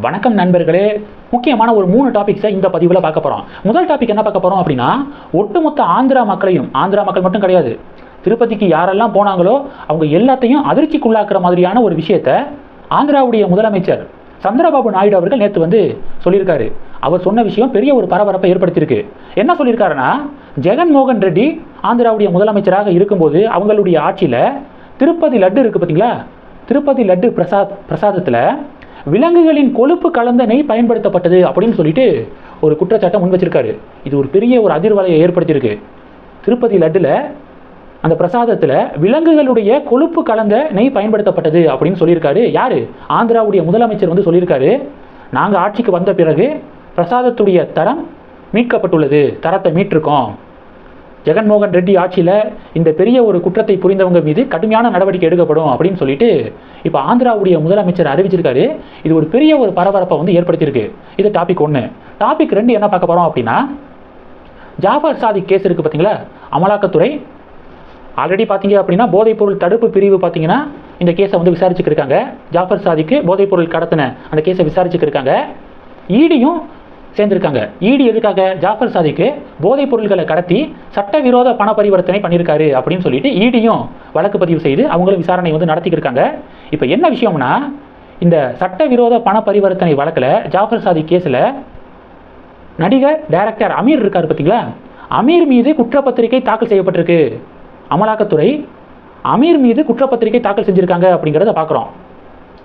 வணக்கம் நண்பர்களே. முக்கியமான ஒரு மூணு டாபிக்ஸை இந்த பதிவில் பார்க்க போகிறோம் முதல் டாபிக் என்ன பார்க்க போகிறோம் அப்படின்னா ஒட்டுமொத்த ஆந்திரா மக்களையும் ஆந்திரா மக்கள் மட்டும் கிடையாது திருப்பதிக்கு யாரெல்லாம் போனாங்களோ அவங்க எல்லாத்தையும் அதிர்ச்சிக்குள்ளாக்குற மாதிரியான ஒரு விஷயத்த ஆந்திராவுடைய முதலமைச்சர் சந்திரபாபு நாயுடு அவர்கள் நேற்று வந்து சொல்லியிருக்காரு. அவர் சொன்ன விஷயம் பெரிய ஒரு பரபரப்பை ஏற்படுத்தியிருக்கு. என்ன சொல்லியிருக்காருன்னா ஜெகன்மோகன் ரெட்டி ஆந்திராவுடைய முதலமைச்சராக இருக்கும்போது அவங்களுடைய ஆட்சியில் திருப்பதி லட்டு இருக்குது பார்த்தீங்களா திருப்பதி லட்டு பிரசாத் பிரசாதத்தில் விலங்குகளின் கொழுப்பு கலந்த நெய் பயன்படுத்தப்பட்டது அப்படின்னு சொல்லிட்டு ஒரு குற்றச்சாட்டை முன் வச்சிருக்காரு. இது ஒரு பெரிய ஒரு அதிர்வலையை ஏற்படுத்தியிருக்கு. திருப்பதி லட்டுல அந்த பிரசாதத்தில் விலங்குகளுடைய கொழுப்பு கலந்த நெய் பயன்படுத்தப்பட்டது அப்படின்னு சொல்லியிருக்காரு. யாரு? ஆந்திராவுடைய முதலமைச்சர் வந்து சொல்லியிருக்காரு. நாங்கள் ஆட்சிக்கு வந்த பிறகு பிரசாதத்துடைய தரம் மீட்கப்பட்டுள்ளது. தரத்தை மீட்டிருக்கோம். ஜெகன்மோகன் ரெட்டி ஆட்சியில் இந்த பெரிய ஒரு குற்றத்தை புரிந்தவங்க மீது கடுமையான நடவடிக்கை எடுக்கப்படும் அப்படின்னு சொல்லிட்டு இப்போ ஆந்திராவுடைய முதலமைச்சர் அறிவிச்சிருக்காரு. இது ஒரு பெரிய ஒரு பரபரப்பை வந்து ஏற்படுத்தியிருக்கு. இது டாபிக் ஒன்று டாபிக் ரெண்டு என்ன பார்க்க போகிறோம் அப்படின்னா ஜாஃபர் சாதிக் கேஸ் இருக்குது பார்த்தீங்களா அமலாக்கத்துறை. ஆல்ரெடி பார்த்தீங்க அப்படின்னா போதைப்பொருள் தடுப்பு பிரிவு பார்த்தீங்கன்னா இந்த கேஸை வந்து விசாரிச்சுக்கிருக்காங்க ஜாஃபர் சாதிக்கு போதைப்பொருள் கடத்தின அந்த கேஸை விசாரிச்சுக்கிருக்காங்க ஈடியும் சேர்ந்திருக்காங்க. ஈடி எதுக்காக? ஜாஃபர் சாதிக்கு போதைப் பொருள்களை கடத்தி சட்டவிரோத பண பரிவர்த்தனை பண்ணியிருக்காரு அப்படின்னு சொல்லிட்டு ஈடியும் வழக்கு பதிவு செய்து அவங்களும் விசாரணை வந்து நடத்திக்கிருக்காங்க இப்போ என்ன விஷயம்னா இந்த சட்டவிரோத பண பரிவர்த்தனை வழக்கில் ஜாஃபர் சாதி கேஸில் நடிகர் டைரக்டர் அமீர் இருக்கார் பார்த்தீங்களா அமீர் மீது குற்றப்பத்திரிகை தாக்கல் செய்யப்பட்டிருக்கு. அமலாக்கத்துறை அமீர் மீது குற்றப்பத்திரிகை தாக்கல் செஞ்சுருக்காங்க அப்படிங்கிறத பார்க்குறோம்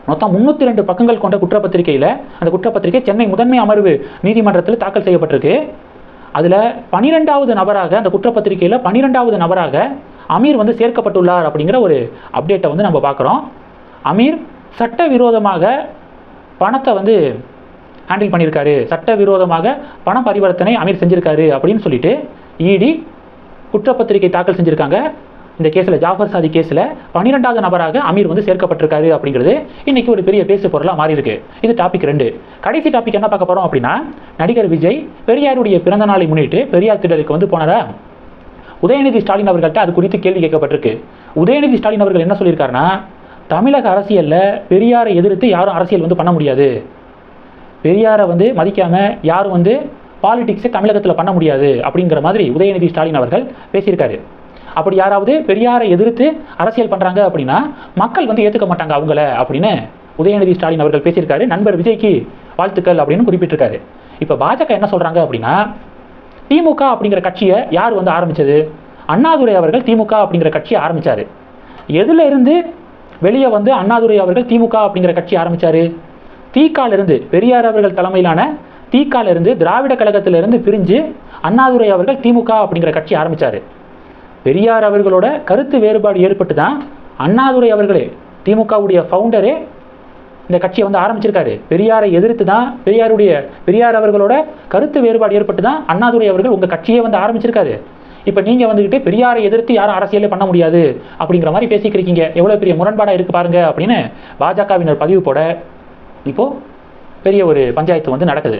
மொத்தம் முந்நூற்றி ரெண்டு பக்கங்கள் கொண்ட குற்றப்பத்திரிகையில் அந்த குற்றப்பத்திரிகை சென்னை முதன்மை அமர்வு நீதிமன்றத்தில் தாக்கல் செய்யப்பட்டிருக்கு. அதில் பனிரெண்டாவது நபராக அந்த குற்றப்பத்திரிகையில் பனிரெண்டாவது நபராக அமீர் வந்து சேர்க்கப்பட்டுள்ளார் அப்படிங்கிற ஒரு அப்டேட்டை வந்து நம்ம பார்க்குறோம். அமீர் சட்டவிரோதமாக பணத்தை வந்து ஹேண்டில் பண்ணியிருக்காரு. சட்டவிரோதமாக பண பரிவர்த்தனை அமீர் செஞ்சுருக்காரு அப்படின்னு சொல்லிட்டு இடி குற்றப்பத்திரிகை தாக்கல் செஞ்சுருக்காங்க. இந்த கேஸில் ஜாஃபர் சாதி கேஸில் பன்னிரெண்டாவது நபராக அமீர் வந்து சேர்க்கப்பட்டிருக்காரு அப்படிங்கிறது இன்னைக்கு ஒரு பெரிய பேசு பொருளாக மாறி இருக்கு. இது டாபிக் ரெண்டு. கடைசி டாபிக் என்ன பார்க்க போகிறோம் அப்படின்னா நடிகர் விஜய் பெரியாருடைய பிறந்த நாளை முன்னிட்டு பெரியார் திடலுக்கு வந்து போனாரா? உதயநிதி ஸ்டாலின் அவர்கள்ட்ட அது குறித்து கேள்வி கேட்கப்பட்டிருக்கு. உதயநிதி ஸ்டாலின் அவர்கள் என்ன சொல்லியிருக்காருன்னா தமிழக அரசியலில் பெரியாரை எதிர்த்து யாரும் அரசியல் வந்து பண்ண முடியாது. பெரியாரை வந்து மதிக்காம யாரும் வந்து பாலிடிக்ஸை தமிழகத்தில் பண்ண முடியாது அப்படிங்கிற மாதிரி உதயநிதி ஸ்டாலின் அவர்கள் பேசியிருக்காரு. அப்படி யாராவது பெரியாரை எதிர்த்து அரசியல் பண்ணுறாங்க அப்படின்னா மக்கள் வந்து ஏற்றுக்க மாட்டாங்க அவங்கள அப்படின்னு உதயநிதி ஸ்டாலின் அவர்கள் பேசியிருக்காரு. நண்பர் விஜய்க்கு வாழ்த்துக்கள் அப்படின்னு குறிப்பிட்டிருக்காரு. இப்போ பாஜக என்ன சொல்கிறாங்க அப்படின்னா திமுக அப்படிங்கிற கட்சியை யார் வந்து ஆரம்பித்தது அண்ணாதுரை அவர்கள் திமுக அப்படிங்கிற கட்சியை ஆரம்பித்தார் எதுலேருந்து வெளியே வந்து அண்ணாதுரை அவர்கள் திமுக அப்படிங்கிற கட்சி ஆரம்பிச்சாரு? தீக்காலிருந்து பெரியார் அவர்கள் தலைமையிலான தீக்காலிருந்து திராவிட கழகத்திலிருந்து பிரிஞ்சு அண்ணாதுரை அவர்கள் திமுக அப்படிங்கிற கட்சி ஆரம்பித்தார் பெரியார் அவர்களோட கருத்து வேறுபாடு ஏற்பட்டு தான் அண்ணாதுரை அவர்களே திமுகவுடைய ஃபவுண்டரே இந்த கட்சியை வந்து ஆரம்பிச்சிருக்காரு. பெரியாரை எதிர்த்து தான் பெரியாருடைய பெரியார் அவர்களோட கருத்து வேறுபாடு ஏற்பட்டு தான் அண்ணாதுரை அவர்கள் உங்கள் கட்சியே வந்து ஆரம்பிச்சிருக்காரு. இப்போ நீங்கள் வந்துக்கிட்டு பெரியாரை எதிர்த்து யாரும் அரசியலே பண்ண முடியாது அப்படிங்கிற மாதிரி பேசிக்கிறீங்க எவ்வளோ பெரிய முரண்பாடாக இருக்கு பாருங்க அப்படின்னு பாஜகவினர் பதிவு போட இப்போது பெரிய ஒரு பஞ்சாயத்து வந்து நடக்குது.